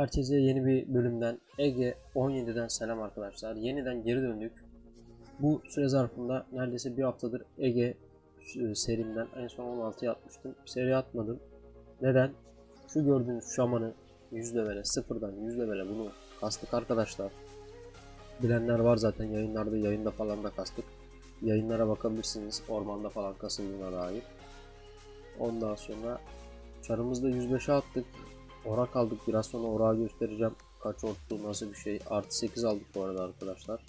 Herkese yeni bir bölümden Ege 17'den selam arkadaşlar. Yeniden geri döndük. Bu süre zarfında neredeyse bir haftadır Ege e, serimden en son 16'ya atmıştım. Seri atmadım. Neden? Şu gördüğünüz şamanı 100 levele, sıfırdan 100 levele bunu kastık arkadaşlar. Bilenler var zaten yayınlarda, yayında falan da kastık. Yayınlara bakabilirsiniz ormanda falan kasıldığına dair. Ondan sonra çarımızda 105'e attık. Orak aldık. Biraz sonra orağı göstereceğim. Kaç ortu nasıl bir şey. Artı 8 aldık bu arada arkadaşlar.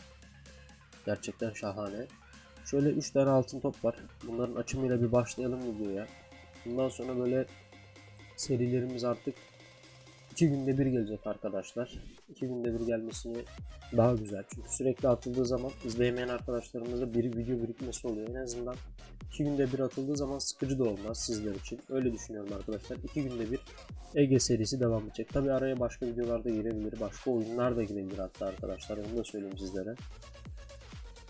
Gerçekten şahane. Şöyle 3 tane altın top var. Bunların açımıyla bir başlayalım videoya. Bundan sonra böyle serilerimiz artık 2 günde bir gelecek arkadaşlar. 2 günde bir gelmesini daha güzel. Çünkü sürekli atıldığı zaman izleyemeyen arkadaşlarımızda bir video birikmesi oluyor. En azından 2 günde bir atıldığı zaman sıkıcı da olmaz sizler için. Öyle düşünüyorum arkadaşlar. 2 günde bir Ege serisi devam edecek. Tabi araya başka videolar da girebilir. Başka oyunlar da girebilir hatta arkadaşlar. Onu da söyleyeyim sizlere.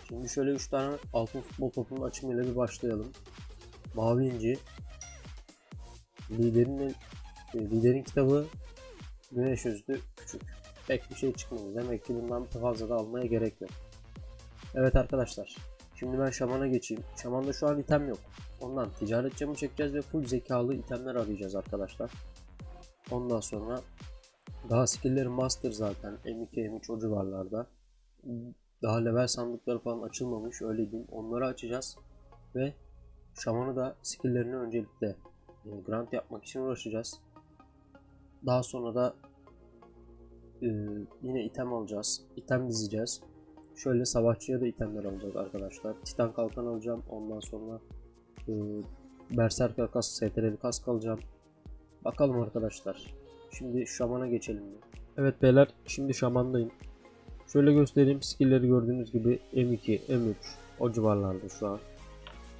Şimdi şöyle 3 tane altın futbol topunun açımıyla bir başlayalım. Mavi inci. Liderin, e, liderin kitabı Güneş Özlü Küçük. Pek bir şey çıkmadı. Demek ki bundan fazla da almaya gerek yok. Evet arkadaşlar. Şimdi ben şamana geçeyim. Şamanda şu an item yok. Ondan ticaret camı çekeceğiz ve full zekalı itemler arayacağız arkadaşlar. Ondan sonra daha skill'leri master zaten M2 M3 o civarlarda. Daha level sandıkları falan açılmamış öyle diyeyim. Onları açacağız ve şamanı da skill'lerini öncelikle e, grant yapmak için uğraşacağız. Daha sonra da e, yine item alacağız. item dizeceğiz. Şöyle savaşçıya da itemler alacağız arkadaşlar. Titan kalkan alacağım. Ondan sonra e, Berserker kas, STR'li kask alacağım. Bakalım arkadaşlar. Şimdi şamana geçelim. mi? Evet beyler şimdi şamandayım. Şöyle göstereyim skill'leri gördüğünüz gibi M2, M3 o civarlarda şu an.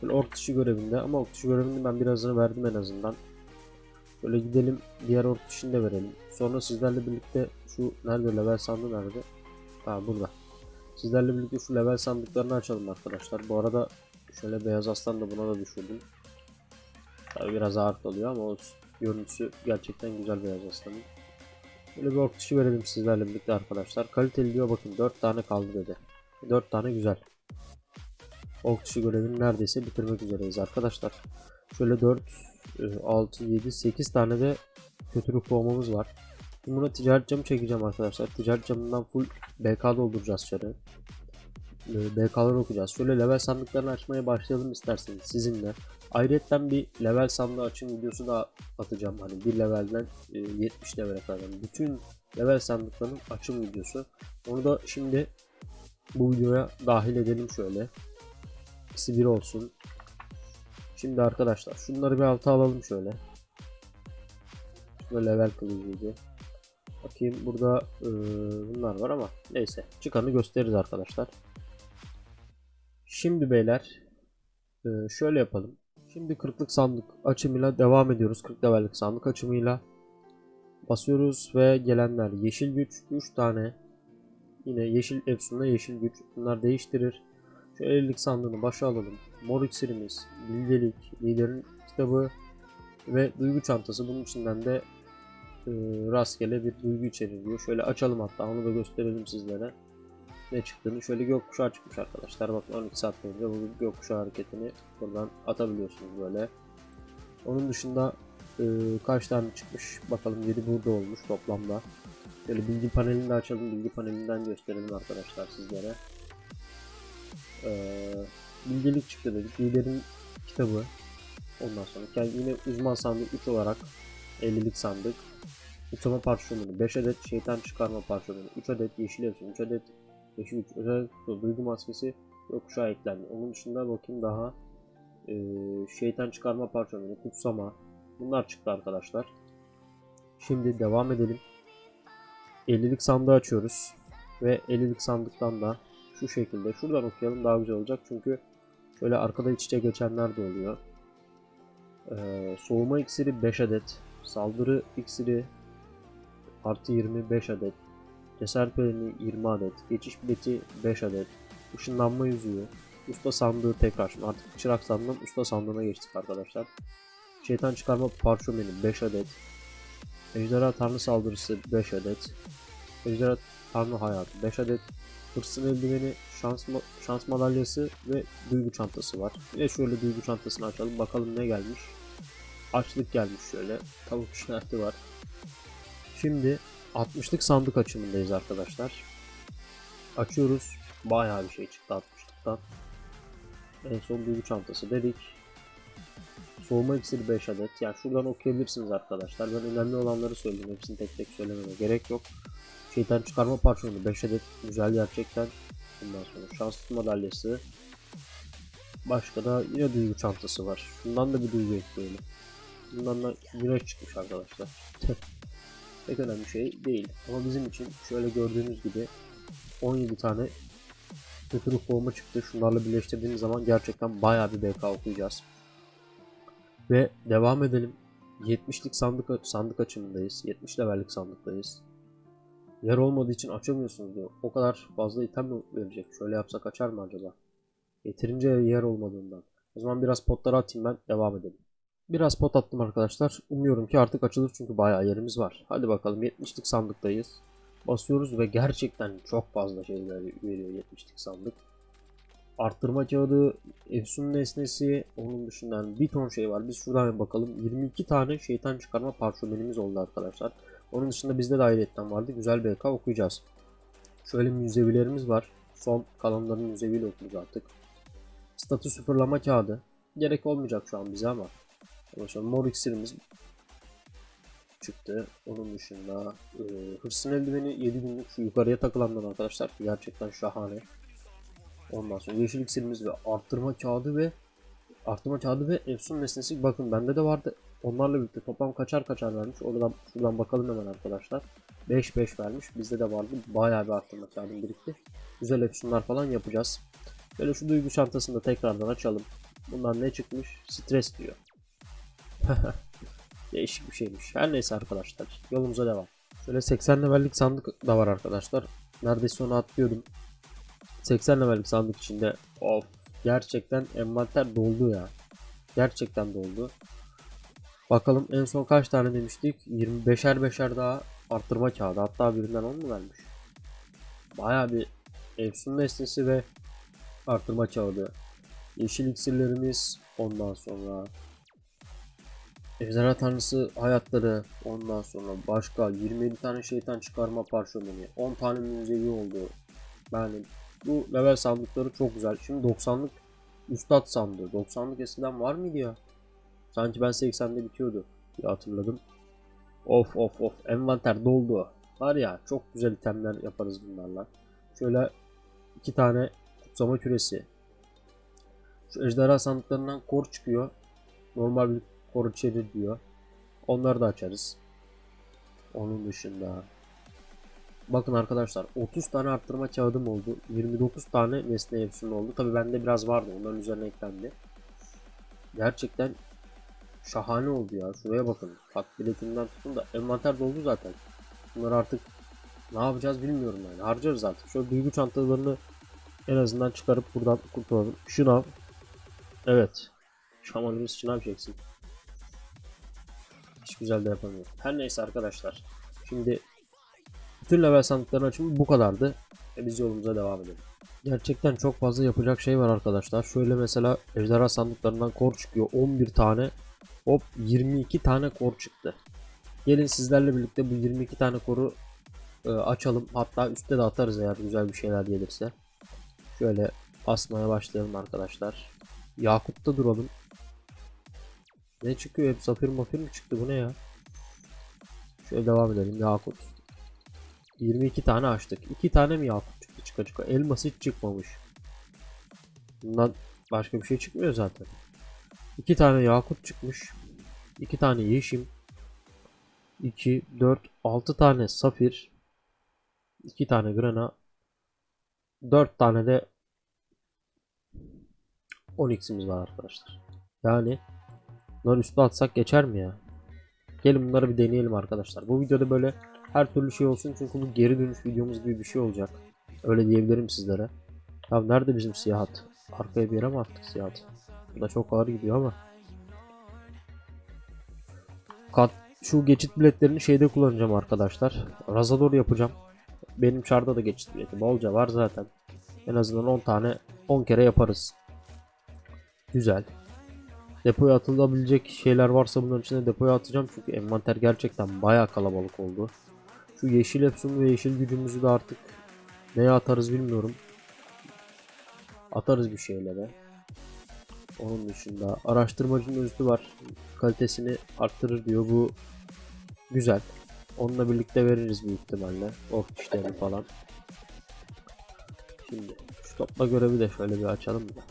Böyle ork dışı görevinde ama ork dışı görevinde ben birazını verdim en azından. Şöyle gidelim diğer ork dışını da verelim. Sonra sizlerle birlikte şu nerede level sandığı nerede? Ha burada. Sizlerle birlikte şu level sandıklarını açalım arkadaşlar. Bu arada şöyle beyaz aslan da buna da düşürdüm. Tabii biraz ağır kalıyor ama olsun. Görüntüsü gerçekten güzel beyaz aslanın. Böyle bir dışı verelim sizlerle birlikte arkadaşlar. Kaliteli diyor bakın 4 tane kaldı dedi. 4 tane güzel. Dışı görevini neredeyse bitirmek üzereyiz arkadaşlar. Şöyle 4, 6, 7, 8 tane de kötü ruh var. Şimdi buna ticaret camı çekeceğim arkadaşlar. Ticaret camından full BK dolduracağız şöyle. BK'ları okuyacağız. Şöyle level sandıklarını açmaya başlayalım isterseniz sizinle. Ayrıca bir level sandığı açım videosu da atacağım. Hani bir levelden e, 70 levele kadar. Yani bütün level sandıklarının açım videosu. Onu da şimdi bu videoya dahil edelim şöyle. İkisi bir olsun. Şimdi arkadaşlar şunları bir alta alalım şöyle. Şöyle level kılıcıydı. Bakayım burada e, bunlar var ama neyse çıkanı gösteririz arkadaşlar. Şimdi beyler e, şöyle yapalım. Şimdi 40'lık sandık açımıyla devam ediyoruz. 40 levellik sandık açımıyla basıyoruz ve gelenler yeşil güç 3 tane yine yeşil efsunla yeşil güç bunlar değiştirir. Şu 50'lik sandığını başa alalım. Mor iksirimiz, bilgelik, liderin kitabı ve duygu çantası. Bunun içinden de e, rastgele bir duygu içerir diyor. Şöyle açalım hatta onu da gösterelim sizlere. Ne çıktığını şöyle gökkuşağı çıkmış arkadaşlar. Bakın 12 saat boyunca bu gökkuşağı hareketini buradan atabiliyorsunuz böyle. Onun dışında e, kaç tane çıkmış bakalım 7 burada olmuş toplamda. Şöyle bilgi panelini de açalım. Bilgi panelinden gösterelim arkadaşlar sizlere. Ee, bilgelik çıktı dedik. Liderin kitabı. Ondan sonra kendi yine uzman sandık 3 olarak 50'lik sandık. Uçama parşömeni 5 adet şeytan çıkarma parşömeni 3 adet yeşil efsun 3 adet yeşil 3 özel duygu maskesi yokuşağı eklendi. Onun dışında bakayım daha e, şeytan çıkarma parşömeni kutsama bunlar çıktı arkadaşlar. Şimdi devam edelim. 50'lik sandığı açıyoruz ve 50'lik sandıktan da şu şekilde şuradan okuyalım daha güzel olacak çünkü şöyle arkada iç içe geçenler de oluyor. Ee, soğuma iksiri 5 adet, saldırı iksiri artı 25 adet, cesaret peleni 20 adet, geçiş bileti 5 adet, ışınlanma yüzüğü, usta sandığı tekrar şimdi artık çırak sandığından usta sandığına geçtik arkadaşlar. Şeytan çıkarma parşömeni 5 adet, Ejderha Tanrı saldırısı 5 adet. Ejderha Tanrı hayatı 5 adet. Hırsın eldiveni, şans, ma- şans madalyası ve duygu çantası var. Ve şöyle duygu çantasını açalım bakalım ne gelmiş. Açlık gelmiş şöyle. Tavuk işareti var. Şimdi 60'lık sandık açımındayız arkadaşlar. Açıyoruz. Bayağı bir şey çıktı 60'lıktan. En son duygu çantası dedik. Soğuma iksiri 5 adet. Yani şuradan okuyabilirsiniz arkadaşlar. Ben önemli olanları söyleyeyim. Hepsini tek tek söylememe gerek yok. Şeytan çıkarma parçamı 5 adet. Güzel gerçekten. Bundan sonra şanslı madalyası. Başka da yine duygu çantası var. Bundan da bir duygu ekleyelim. Bundan da güneş çıkmış arkadaşlar. Pek önemli şey değil. Ama bizim için şöyle gördüğünüz gibi 17 tane kötü ruh boğma çıktı. Şunlarla birleştirdiğimiz zaman gerçekten bayağı bir BK okuyacağız. Ve devam edelim. 70'lik sandık sandık açımındayız. 70 levellik sandıktayız. Yer olmadığı için açamıyorsunuz diyor. O kadar fazla item verecek? Şöyle yapsak açar mı acaba? Yeterince yer olmadığından. O zaman biraz potları atayım ben. Devam edelim. Biraz pot attım arkadaşlar. Umuyorum ki artık açılır çünkü bayağı yerimiz var. Hadi bakalım 70'lik sandıktayız. Basıyoruz ve gerçekten çok fazla şey ver- veriyor 70'lik sandık. Arttırma kağıdı, efsun nesnesi, onun dışında bir ton şey var. Biz şuradan bakalım. 22 tane şeytan çıkarma parşömenimiz oldu arkadaşlar. Onun dışında bizde de ayrıyetten vardı. Güzel BK okuyacağız. Şöyle müzevilerimiz var. Son kalanların müzeviyle okuruz artık. Statü sıfırlama kağıdı. Gerek olmayacak şu an bize ama. Ondan mor iksirimiz çıktı. Onun dışında e, hırsın eldiveni 7 günlük şu yukarıya takılanlar arkadaşlar. Gerçekten şahane. Ondan sonra yeşil iksirimiz ve arttırma kağıdı ve arttırma kağıdı ve efsun nesnesi bakın bende de vardı. Onlarla birlikte toplam kaçar kaçar vermiş. Oradan şuradan bakalım hemen arkadaşlar. 5 5 vermiş. Bizde de vardı. Bayağı bir arttırma kağıdım birikti. Güzel efsunlar falan yapacağız. Böyle şu duygu çantasını da tekrardan açalım. Bundan ne çıkmış? Stres diyor. Değişik bir şeymiş. Her neyse arkadaşlar. Yolumuza devam. Şöyle 80 levellik sandık da var arkadaşlar. Neredeyse onu atlıyordum. 80 levellik sandık içinde of gerçekten envanter doldu ya. Gerçekten doldu. Bakalım en son kaç tane demiştik? 25'er beşer daha arttırma kağıdı. Hatta birinden 10 mu vermiş? Baya bir efsun nesnesi ve arttırma kağıdı. Yeşil iksirlerimiz ondan sonra Ejderha Tanrısı hayatları ondan sonra başka 27 tane şeytan çıkarma parşömeni 10 tane müzevi oldu. Yani bu level sandıkları çok güzel. Şimdi 90'lık üstad sandığı. 90'lık eskiden var mıydı ya? Sanki ben 80'de bitiyordu diye hatırladım. Of of of envanter doldu. Var ya çok güzel itemler yaparız bunlarla. Şöyle iki tane kutsama küresi. Şu ejderha sandıklarından kor çıkıyor. Normal bir kor çevir diyor. Onları da açarız. Onun dışında Bakın arkadaşlar 30 tane arttırma kağıdım oldu. 29 tane nesne efsun oldu. Tabi bende biraz vardı. Onların üzerine eklendi. Gerçekten şahane oldu ya. Şuraya bakın. Kat biletinden tutun da envanter doldu zaten. Bunları artık ne yapacağız bilmiyorum yani. Harcarız artık. Şöyle duygu çantalarını en azından çıkarıp buradan kurtulalım. Şınav. Evet. Şamanımız şınav çeksin. Hiç güzel de yapamıyor. Her neyse arkadaşlar. Şimdi bütün level sandıkların açımı bu kadardı. E biz yolumuza devam edelim. Gerçekten çok fazla yapacak şey var arkadaşlar. Şöyle mesela ejderha sandıklarından kor çıkıyor. 11 tane. Hop 22 tane kor çıktı. Gelin sizlerle birlikte bu 22 tane koru e, açalım. Hatta üstte de atarız eğer güzel bir şeyler gelirse. Şöyle asmaya başlayalım arkadaşlar. Yakut'ta duralım. Ne çıkıyor? Hep safir mafir mi çıktı? Bu ne ya? Şöyle devam edelim. Yakut. 22 tane açtık. 2 tane mi yakut çıka çıka? Elmas hiç çıkmamış. Bundan başka bir şey çıkmıyor zaten. 2 tane yakut çıkmış. 2 tane yeşim. 2, 4, 6 tane safir. 2 tane grana. 4 tane de 10x'imiz var arkadaşlar. Yani bunları üstüne atsak geçer mi ya? Gelin bunları bir deneyelim arkadaşlar. Bu videoda böyle her türlü şey olsun çünkü bu geri dönüş videomuz gibi bir şey olacak. Öyle diyebilirim sizlere. Ya nerede bizim siyahat? Arkaya bir yere mi attık siyahat? Bu da çok ağır gidiyor ama. Kat şu geçit biletlerini şeyde kullanacağım arkadaşlar. Razador yapacağım. Benim çarda da geçit bileti bolca var zaten. En azından 10 tane 10 kere yaparız. Güzel. Depoya atılabilecek şeyler varsa bunların içine depoya atacağım çünkü envanter gerçekten bayağı kalabalık oldu. Şu yeşil Epson ve yeşil gücümüzü de artık neye atarız bilmiyorum. Atarız bir şeylere. Onun dışında araştırmacının üstü var. Kalitesini arttırır diyor. Bu güzel. Onunla birlikte veririz büyük ihtimalle. Of işlerini falan. Şimdi şu topla görevi de şöyle bir açalım da.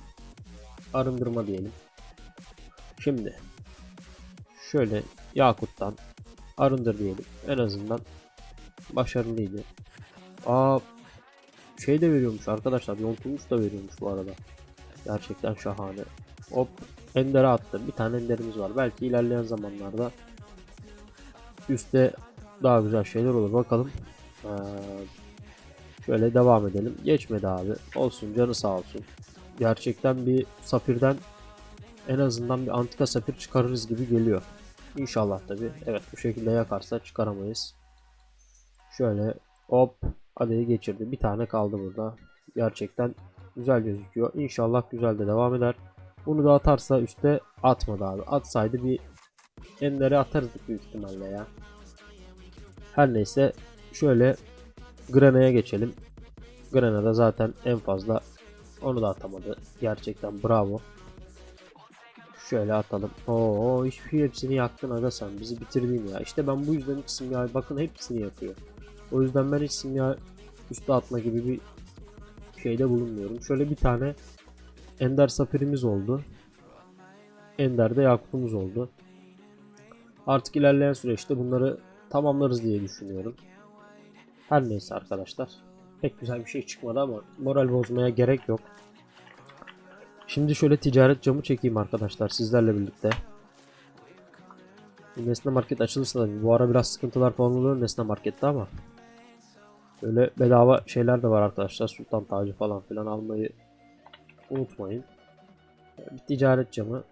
Arındırma diyelim. Şimdi şöyle Yakut'tan arındır diyelim. En azından başarılıydı. Aa şey de veriyormuş arkadaşlar. Yontulmuş da veriyormuş bu arada. Gerçekten şahane. Hop Ender'e attım. Bir tane Ender'imiz var. Belki ilerleyen zamanlarda üstte daha güzel şeyler olur. Bakalım. Ee, şöyle devam edelim. Geçmedi abi. Olsun canı sağ olsun. Gerçekten bir safirden en azından bir antika safir çıkarırız gibi geliyor. İnşallah tabi. Evet bu şekilde yakarsa çıkaramayız. Şöyle hop adayı geçirdi. Bir tane kaldı burada. Gerçekten güzel gözüküyor. İnşallah güzel de devam eder. Bunu da atarsa üste atmadı abi. Atsaydı bir enlere atarız büyük ihtimalle ya. Her neyse şöyle Grana'ya geçelim. Grana'da zaten en fazla onu da atamadı. Gerçekten bravo. Şöyle atalım. Oo hiçbir şey hepsini yaktın aga sen. Bizi bitirdin ya. İşte ben bu yüzden hiç simya bakın hepsini yakıyor. O yüzden ben hiç simya üstü atma gibi bir şeyde bulunmuyorum. Şöyle bir tane Ender Safir'imiz oldu. Ender'de Yakut'umuz oldu. Artık ilerleyen süreçte bunları tamamlarız diye düşünüyorum. Her neyse arkadaşlar. Pek güzel bir şey çıkmadı ama moral bozmaya gerek yok. Şimdi şöyle ticaret camı çekeyim arkadaşlar sizlerle birlikte. Nesne Market açılırsa da bu ara biraz sıkıntılar falan oluyor Nesne Market'te ama. Böyle bedava şeyler de var arkadaşlar. Sultan tacı falan filan almayı unutmayın. Bir ticaret camı.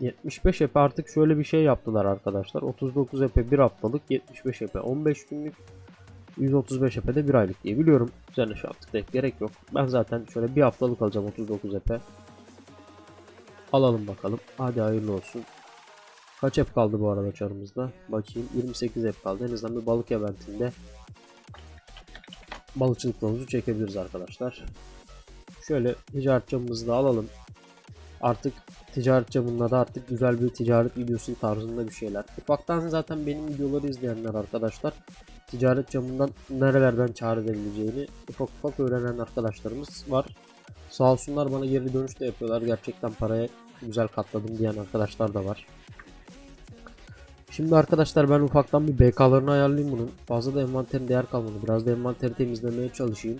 75 epe artık şöyle bir şey yaptılar arkadaşlar. 39 epe bir haftalık, 75 epe 15 günlük, 135 epe de bir aylık diye biliyorum. Üzerine şu an tıklayıp gerek yok. Ben zaten şöyle bir haftalık alacağım 39 epe. Alalım bakalım. Hadi hayırlı olsun. Kaç ep kaldı bu arada çarımızda? Bakayım 28 ep kaldı. En azından bir balık eventinde balıkçılıklarımızı çekebiliriz arkadaşlar. Şöyle ticaret camımızı da alalım. Artık ticaret camında da artık güzel bir ticaret videosu tarzında bir şeyler. Ufaktan zaten benim videoları izleyenler arkadaşlar ticaret camından nerelerden çağrı edebileceğini ufak ufak öğrenen arkadaşlarımız var. Sağ olsunlar bana geri dönüş de yapıyorlar. Gerçekten paraya güzel katladım diyen arkadaşlar da var. Şimdi arkadaşlar ben ufaktan bir BK'larını ayarlayayım bunun. Fazla da envanterin değer kalmadı. Biraz da envanteri temizlemeye çalışayım.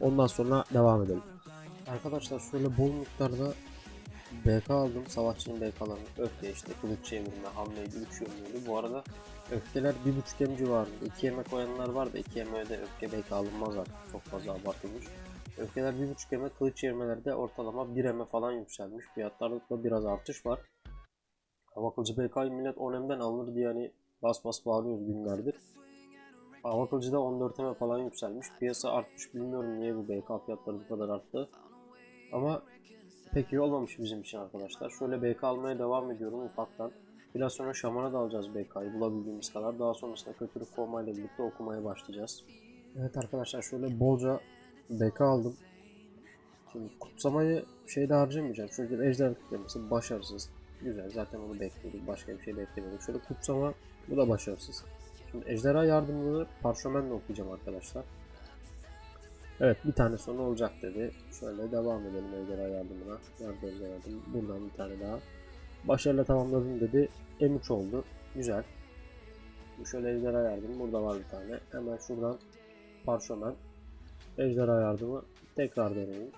Ondan sonra devam edelim. Arkadaşlar şöyle bol miktarda BK aldım. Savaşçının BK'larını. Öfke işte kılıç çevirme, hamle, güç yönlüydü. Bu arada öfkeler 1.5 dem civarında. 2 yemek koyanlar var da 2 yemeğe de öfke BK alınmaz artık. Çok fazla abartılmış. Öfkeler 1.5 eme, kılıç çevirmelerde ortalama 1 eme falan yükselmiş. Fiyatlarda da biraz artış var. Hava kılıcı BK'yı millet 10 emden alınır diye hani bas bas bağırıyoruz günlerdir. Hava kılıcı da 14 eme falan yükselmiş. Piyasa artmış bilmiyorum niye bu BK fiyatları bu kadar arttı. Ama pek iyi olmamış bizim için arkadaşlar. Şöyle BK almaya devam ediyorum ufaktan. Biraz sonra şamana da alacağız BK'yı bulabildiğimiz kadar. Daha sonrasında kötülük kovmayla birlikte okumaya başlayacağız. Evet arkadaşlar şöyle bolca BK aldım. Şimdi kutsamayı şeyde harcamayacağım. Bir ejder kutlaması başarısız. Güzel zaten onu bekliyorduk. Başka bir şey beklemiyorduk. Şöyle kutsama bu da başarısız. Şimdi ejderha yardımını parşömenle okuyacağım arkadaşlar. Evet bir tane sonra olacak dedi. Şöyle devam edelim ejderha yardımına. Nerede ejderha yardım? Buradan bir tane daha. Başarıyla tamamladım dedi. M3 oldu. Güzel. Şimdi şöyle ejderha yardımı. Burada var bir tane. Hemen şuradan parşömen. Ejderha yardımı. Tekrar deneyim.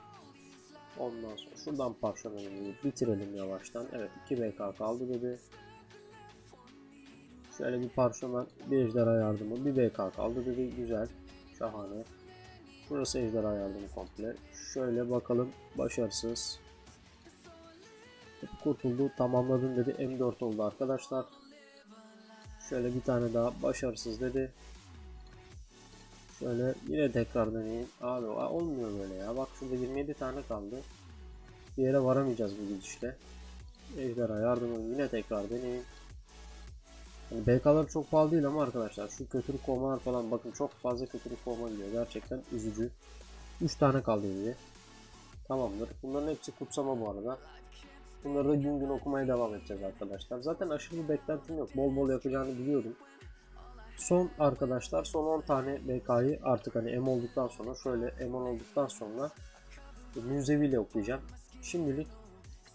Ondan sonra şuradan parşömenimizi bitirelim yavaştan. Evet 2 BK kaldı dedi. Şöyle bir parşömen, bir ejderha yardımı, bir BK kaldı dedi. Güzel. Şahane. Burası ejderha yardımı komple. Şöyle bakalım. Başarısız. Kurtuldu. Tamamladım dedi. M4 oldu arkadaşlar. Şöyle bir tane daha başarısız dedi. Şöyle yine tekrar deneyeyim. Abi olmuyor böyle ya. Bak şurada 27 tane kaldı. Bir yere varamayacağız bu gidişle. Ejderha yardımı yine tekrar deneyeyim. Hani BK'lar çok pahalı değil ama arkadaşlar şu kötülük kovmalar falan bakın çok fazla kötülük kovma gidiyor. Gerçekten üzücü. 3 tane kaldı yine. Tamamdır. Bunların hepsi kutsama bu arada. Bunları da gün gün okumaya devam edeceğiz arkadaşlar. Zaten aşırı bir beklentim yok. Bol bol yapacağını biliyordum. Son arkadaşlar son 10 tane BK'yı artık hani M olduktan sonra şöyle M10 olduktan sonra müzeviyle okuyacağım. Şimdilik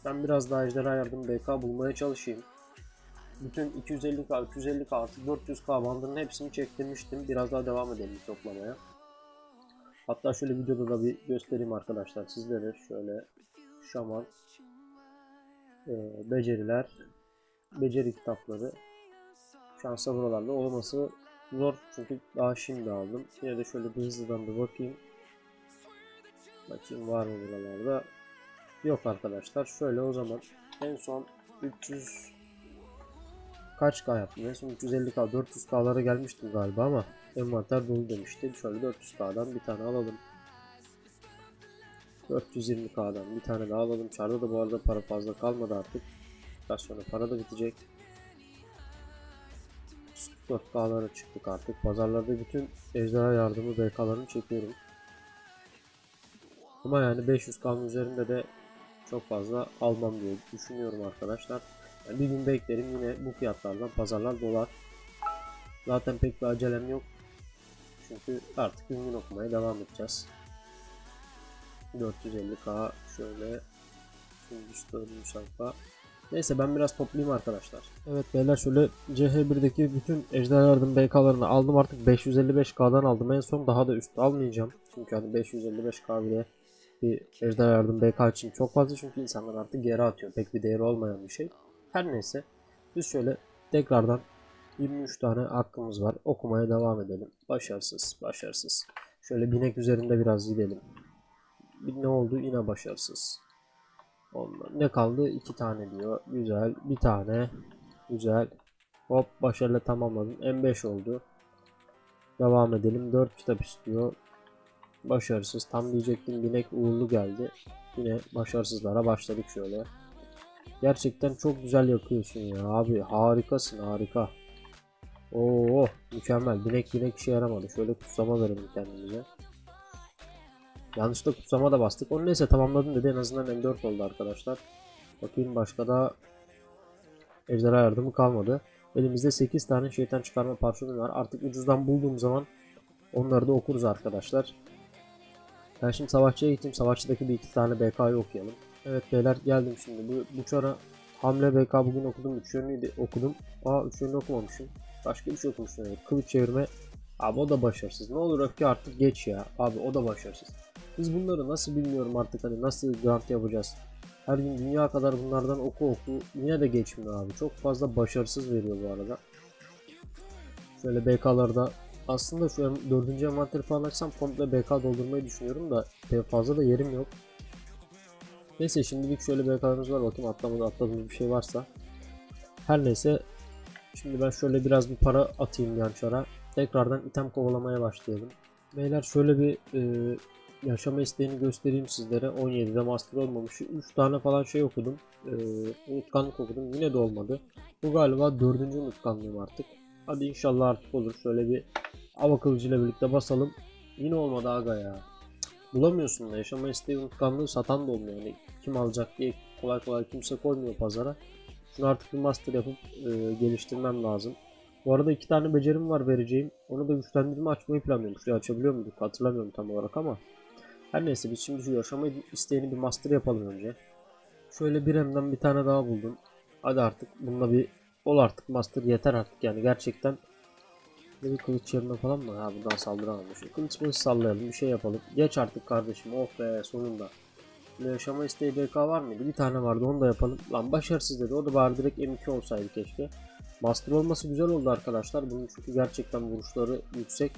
ben biraz daha ejderha yardım BK bulmaya çalışayım. Bütün 250k, 350k artık 400k bandının hepsini çektirmiştim. Biraz daha devam edelim toplamaya. Hatta şöyle videoda da bir göstereyim arkadaşlar sizlere. Şöyle şaman, e, beceriler, beceri kitapları. Şansa buralarda olması zor çünkü daha şimdi aldım. Yine de şöyle bir hızlıdan bir bakayım. Bakayım var mı buralarda. Yok arkadaşlar. Şöyle o zaman en son 300 kaç K yaptım? En son 350K 400K'lara gelmiştim galiba ama envanter dolu demişti. Şöyle 400K'dan bir tane alalım. 420K'dan bir tane daha alalım. Çarda da bu arada para fazla kalmadı artık. Biraz sonra para da bitecek. 4K'lara çıktık artık. Pazarlarda bütün ejderha yardımı BK'larını çekiyorum. Ama yani 500K'nın üzerinde de çok fazla almam diye düşünüyorum arkadaşlar. Yani bir gün beklerim yine bu fiyatlardan pazarlar dolar. Zaten pek bir acelem yok. Çünkü artık gün gün okumaya devam edeceğiz. 450k şöyle şimdi dördüncü sayfa. Neyse ben biraz toplayayım arkadaşlar. Evet beyler şöyle CH1'deki bütün ejder yardım BK'larını aldım artık 555k'dan aldım en son daha da üst almayacağım. Çünkü hani 555k bile bir ejder yardım BK için çok fazla çünkü insanlar artık geri atıyor. Pek bir değeri olmayan bir şey. Her neyse biz şöyle tekrardan 23 tane hakkımız var. Okumaya devam edelim. Başarısız, başarısız. Şöyle binek üzerinde biraz gidelim. Bir ne oldu? Yine başarısız. Ondan ne kaldı? İki tane diyor. Güzel. Bir tane. Güzel. Hop başarıyla tamamladım. M5 oldu. Devam edelim. 4 kitap istiyor. Başarısız. Tam diyecektim binek uğurlu geldi. Yine başarısızlara başladık şöyle. Gerçekten çok güzel yakıyorsun ya abi. Harikasın harika. Oo mükemmel. Binek binek işe yaramadı. Şöyle kutsama verelim kendimize. Yanlışlıkla kutsama da bastık. Onu neyse tamamladım dedi. En azından M4 oldu arkadaşlar. Bakayım başka da ejderha yardımı kalmadı. Elimizde 8 tane şeytan çıkarma parfümü var. Artık ucuzdan bulduğum zaman onları da okuruz arkadaşlar. Ben şimdi savaşçıya gittim. Savaşçıdaki bir iki tane BK'yı okuyalım. Evet beyler geldim şimdi. Bu, bu çara hamle BK bugün okudum. Üç yönlüyü de okudum. Aa üç yönlü okumamışım. Başka bir şey okumuşum. Kılıç çevirme. Abi o da başarısız. Ne olur öfke artık geç ya. Abi o da başarısız. Biz bunları nasıl bilmiyorum artık hani nasıl grant yapacağız. Her gün dünya kadar bunlardan oku oku yine de geçmiyor abi. Çok fazla başarısız veriyor bu arada. Şöyle BK'larda aslında şu an 4. envanteri falan açsam komple BK doldurmayı düşünüyorum da fazla da yerim yok. Neyse şimdilik şöyle BK'larımız var bakayım atlamadı atladığımız bir şey varsa. Her neyse şimdi ben şöyle biraz bir para atayım yan çara. Tekrardan item kovalamaya başlayalım. Beyler şöyle bir e, yaşama isteğini göstereyim sizlere. 17'de master olmamış. 3 tane falan şey okudum. E, unutkanlık okudum. Yine de olmadı. Bu galiba 4. unutkanlığım artık. Hadi inşallah artık olur. Şöyle bir hava kılıcıyla birlikte basalım. Yine olmadı aga ya. Bulamıyorsun da yaşama isteği unutkanlığı satan da olmuyor. Yani kim alacak diye kolay kolay kimse koymuyor pazara. Şunu artık bir master yapıp e, geliştirmem lazım. Bu arada iki tane becerim var vereceğim. Onu da güçlendirme açmayı planlıyorum. Şurayı açabiliyor muyduk hatırlamıyorum tam olarak ama. Her neyse biz şimdi şu yaşama isteğini bir master yapalım önce. Şöyle bir hemden bir tane daha buldum. Hadi artık bununla bir ol artık master yeter artık yani gerçekten. Bir kılıç yerine falan mı? Ha buradan saldıramamış. Kılıç mılıç sallayalım bir şey yapalım. Geç artık kardeşim oh be sonunda. Ne yaşama isteği BK var mıydı? Bir tane vardı onu da yapalım. Lan başarısız dedi. O da bari direkt M2 olsaydı keşke. Master olması güzel oldu arkadaşlar. Bunun çünkü gerçekten vuruşları yüksek.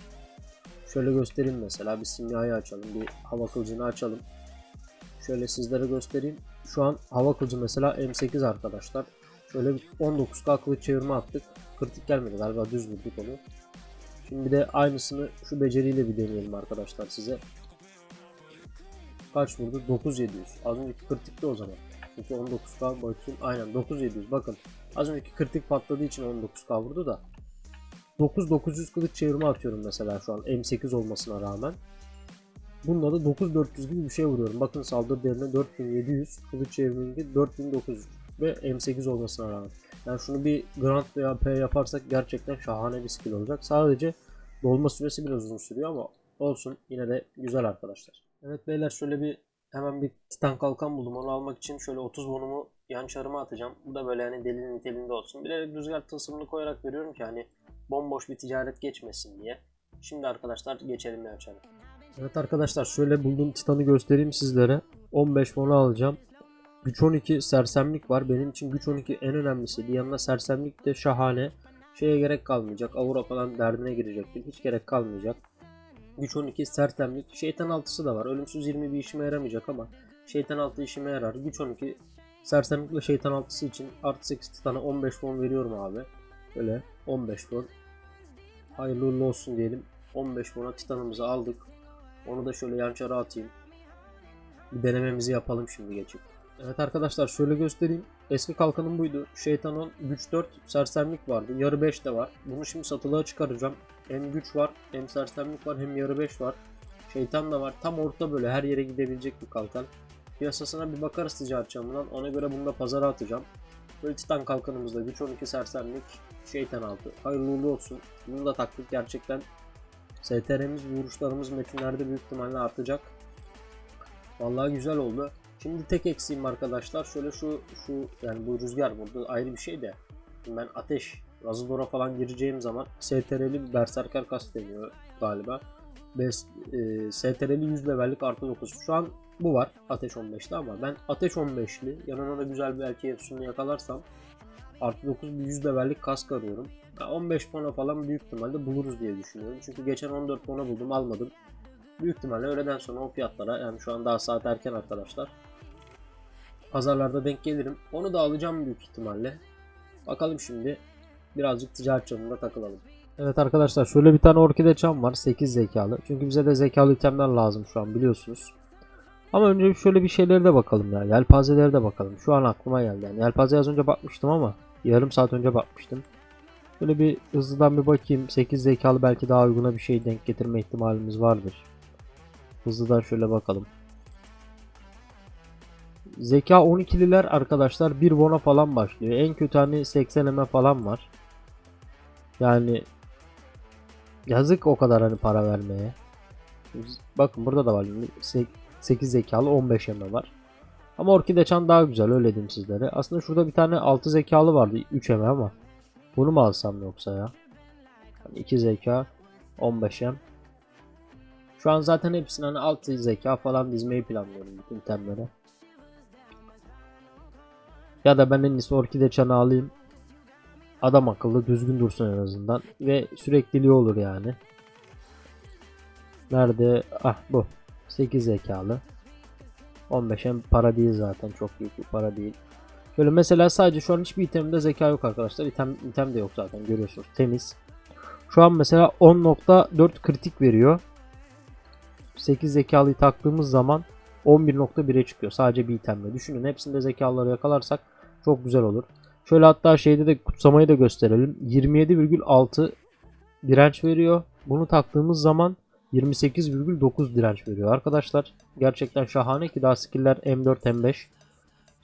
Şöyle göstereyim mesela. Bir simyayı açalım. Bir hava kılıcını açalım. Şöyle sizlere göstereyim. Şu an hava kılıcı mesela M8 arkadaşlar. Şöyle bir 19k kılıç çevirme attık. kritik gelmedi galiba düz vurduk onu. Şimdi bir de aynısını şu beceriyle bir deneyelim arkadaşlar size. Kaç vurdu? 9700. Az önceki kritikti o zaman. Çünkü 19k bakayım. Aynen 9700. Bakın az önceki kritik patladığı için 19k vurdu da. 9900 kılıç çevirme atıyorum mesela şu an M8 olmasına rağmen. Bunda da 9400 gibi bir şey vuruyorum. Bakın saldırı değerine 4700, kılıç çevirminde 4900 ve M8 olmasına rağmen. Yani şunu bir Grand veya P yaparsak gerçekten şahane bir skill olacak. Sadece dolma süresi biraz uzun sürüyor ama olsun yine de güzel arkadaşlar. Evet beyler şöyle bir hemen bir titan kalkan buldum. Onu almak için şöyle 30 bonumu yan çarıma atacağım. Bu da böyle hani delinin niteliğinde olsun. Bilerek rüzgar tılsımını koyarak veriyorum ki hani bomboş bir ticaret geçmesin diye. Şimdi arkadaşlar geçelim yan çarı. Evet arkadaşlar şöyle bulduğum titanı göstereyim sizlere. 15 bonu alacağım. Güç 12 sersemlik var. Benim için güç 12 en önemlisiydi. Yanına sersemlik de şahane. Şeye gerek kalmayacak. Aura falan derdine girecektim. Hiç gerek kalmayacak. Güç 12 sersemlik. Şeytan altısı da var. Ölümsüz 20 bir işime yaramayacak ama şeytan altı işime yarar. Güç 12 sersemlik ve şeytan altısı için artı 8 titana 15 fon veriyorum abi. Böyle 15 fon. Hayırlı uğurlu olsun diyelim. 15 fona titanımızı aldık. Onu da şöyle yan çara atayım. Bir denememizi yapalım şimdi geçip. Evet arkadaşlar şöyle göstereyim. Eski kalkanım buydu. Şeytan 10, güç 4, sersemlik vardı. Yarı 5 de var. Bunu şimdi satılığa çıkaracağım. Hem güç var, hem sersemlik var, hem yarı 5 var. Şeytan da var. Tam orta böyle her yere gidebilecek bir kalkan. Piyasasına bir bakarız ticaret camından. Ona göre bunu da pazara atacağım. Böyle titan kalkanımızda güç 12 sersemlik, şeytan altı. Hayırlı uğurlu olsun. Bunu da taktık gerçekten. STR'miz, vuruşlarımız metinlerde büyük ihtimalle artacak. Vallahi güzel oldu. Şimdi tek eksiğim arkadaşlar şöyle şu şu yani bu rüzgar burada ayrı bir şey de ben ateş Razador'a falan gireceğim zaman STR'li bir berserker kas deniyor galiba. Bes, e, STR'li 100 levellik artı 9. Şu an bu var ateş 15'li ama ben ateş 15'li yanına da güzel bir erkeği efsununu yakalarsam artı 9 bir 100 levellik kask arıyorum. Ya 15 pona falan büyük ihtimalle buluruz diye düşünüyorum. Çünkü geçen 14 pona buldum almadım. Büyük ihtimalle öğleden sonra o fiyatlara yani şu an daha saat erken arkadaşlar. Pazarlarda denk gelirim. Onu da alacağım büyük ihtimalle. Bakalım şimdi birazcık ticaret çamında takılalım. Evet arkadaşlar şöyle bir tane orkide çam var 8 zekalı. Çünkü bize de zekalı itemler lazım şu an biliyorsunuz. Ama önce şöyle bir şeylere de bakalım ya. Yelpazelere de bakalım. Şu an aklıma geldi. Yani yelpazeye az önce bakmıştım ama yarım saat önce bakmıştım. Böyle bir hızlıdan bir bakayım. 8 zekalı belki daha uyguna bir şey denk getirme ihtimalimiz vardır. Hızlıdan şöyle bakalım. Zeka 12'liler arkadaşlar 1 bona falan başlıyor. En kötü hani 80 eme falan var. Yani yazık o kadar hani para vermeye. Bakın burada da var. 8 zekalı 15 eme var. Ama Orkide Çan daha güzel öyle diyeyim sizlere. Aslında şurada bir tane 6 zekalı vardı 3 eme ama. Bunu mu alsam yoksa ya? Yani 2 zeka 15 em. Şu an zaten hepsini hani 6 zeka falan dizmeyi planlıyorum bütün temlere. Ya da ben en iyisi orkide çanı alayım. Adam akıllı düzgün dursun en azından. Ve sürekliliği olur yani. Nerede? Ah bu. 8 zekalı. 15 hem para değil zaten. Çok büyük bir para değil. Böyle mesela sadece şu an hiçbir itemde zeka yok arkadaşlar. İtem, item de yok zaten görüyorsunuz. Temiz. Şu an mesela 10.4 kritik veriyor. 8 zekalıyı taktığımız zaman 11.1'e çıkıyor. Sadece bir itemle. Düşünün hepsinde zekaları yakalarsak çok güzel olur. Şöyle hatta şeyde de kutsamayı da gösterelim. 27,6 direnç veriyor. Bunu taktığımız zaman 28,9 direnç veriyor arkadaşlar. Gerçekten şahane ki daha skiller M4 M5.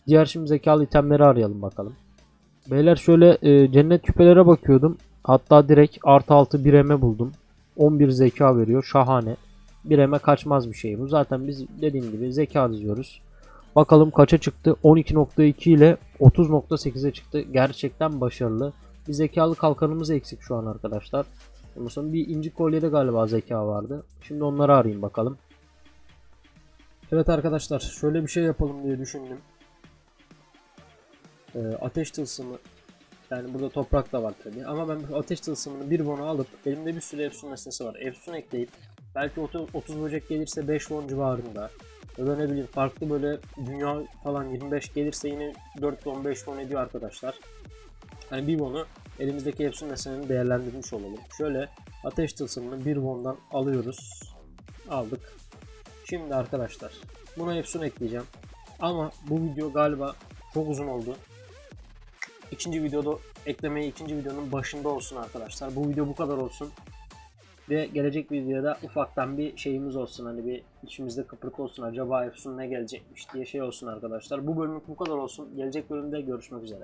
Diğer şimdi zekalı itemleri arayalım bakalım. Beyler şöyle e, cennet küpelere bakıyordum. Hatta direkt artı 6 1M buldum. 11 zeka veriyor. Şahane. 1M'e kaçmaz bir şey bu. Zaten biz dediğim gibi zeka diziyoruz. Bakalım kaça çıktı? 12.2 ile 30.8'e çıktı. Gerçekten başarılı. Bir zekalı kalkanımız eksik şu an arkadaşlar. Ondan sonra bir inci kolyede galiba zeka vardı. Şimdi onları arayayım bakalım. Evet arkadaşlar şöyle bir şey yapalım diye düşündüm. Ee, ateş tılsımı yani burada toprak da var tabi ama ben ateş tılsımını bir bona alıp elimde bir sürü efsun nesnesi var. Efsun ekleyip belki 30, 30 böcek gelirse 5 won civarında ya da ne bileyim farklı böyle dünya falan 25 gelirse yine 4 won 5 won ediyor arkadaşlar. Hani bir won'u elimizdeki Epson nesnelerini değerlendirmiş olalım. Şöyle ateş tılsımını bir bondan alıyoruz. Aldık. Şimdi arkadaşlar buna Epson ekleyeceğim. Ama bu video galiba çok uzun oldu. İkinci videoda eklemeyi ikinci videonun başında olsun arkadaşlar. Bu video bu kadar olsun. Ve gelecek videoda ufaktan bir şeyimiz olsun. Hani bir içimizde kıpırık olsun. Acaba Epson ne gelecekmiş diye şey olsun arkadaşlar. Bu bölümlük bu kadar olsun. Gelecek bölümde görüşmek üzere.